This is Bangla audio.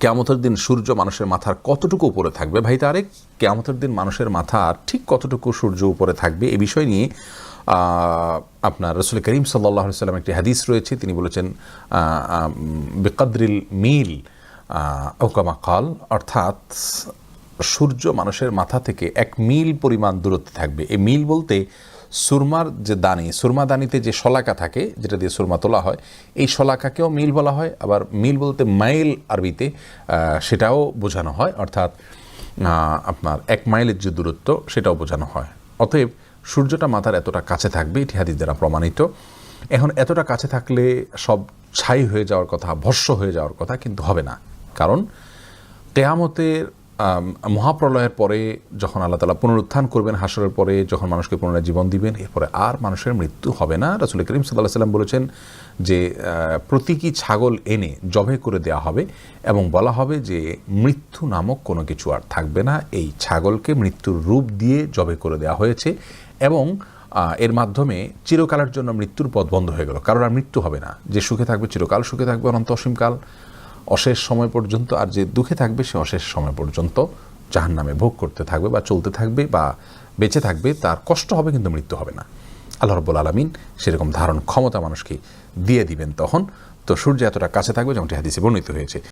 কেয়ামতের দিন সূর্য মানুষের মাথার কতটুকু উপরে থাকবে? ভাই, তারেক, কেয়ামতের দিন মানুষের মাথার ঠিক কতটুকু সূর্য উপরে থাকবে? এ বিষয় নিয়ে আপনার রসুল করিম সাল্লাহ সাল্লাম একটি হাদিস রয়েছে। তিনি বলেছেন বেকাদ্রিল মিল ওকামা কাল, অর্থাৎ সূর্য মানুষের মাথা থেকে এক মিল পরিমাণ দূরত্বে থাকবে। এই মিল বলতে সুরমার যে দানি, সুরমা দানিতে যে শলাকা থাকে, যেটা দিয়ে সুরমা তোলা হয়, এই শলাকাকেও মিল বলা হয়। আবার মিল বলতে মাইল আরবিতে সেটাও বোঝানো হয়, অর্থাৎ আপনার এক মাইলের যে দূরত্ব, সেটাও বোঝানো হয়। অতএব, সূর্যটা মাথার এতটা কাছে থাকবে এটি হাদিস দ্বারা প্রমাণিত। এখন এতটা কাছে থাকলে সব ছাই হয়ে যাওয়ার কথা ভস্য হয়ে যাওয়ার কথা কিন্তু হবে না। কারণ, কেয়ামতের মহাপ্রলয়ের পরে যখন আল্লাহ তালা পুনরুত্থান করবেন হাসরের পরে, যখন মানুষকে পুনরায় জীবন দিবেন, এরপরে আর মানুষের মৃত্যু হবে না। রাসুল করিম সাল্লাহ সাল্লাম বলেছেন যে প্রতীকী ছাগল এনে জবে করে দেওয়া হবে এবং বলা হবে যে, মৃত্যু নামক কোনো কিছু আর থাকবে না। এই ছাগলকে মৃত্যুর রূপ দিয়ে জবে করে দেওয়া হয়েছে এবং এর মাধ্যমে চিরকালের জন্য মৃত্যুর পথ বন্ধ হয়ে গেল। কারণ আর মৃত্যু হবে না। যে সুখে থাকবে চিরকাল সুখে থাকবে, অনন্ত অসীমকাল। অশেষ সময় পর্যন্ত আর যে দুঃখে থাকবে, সে অশেষ সময় পর্যন্ত জাহান নামে ভোগ করতে থাকবে বা চলতে থাকবে বা বেঁচে থাকবে। তার কষ্ট হবে কিন্তু মৃত্যু হবে না। আল্লাহ রব্বুল আলমিন সেরকম ধারণ ক্ষমতা মানুষকে দিয়ে দিবেন তখন। তো সূর্য এতটা কাছে থাকবে যেমনটি হাদিসে বর্ণিত হয়েছে।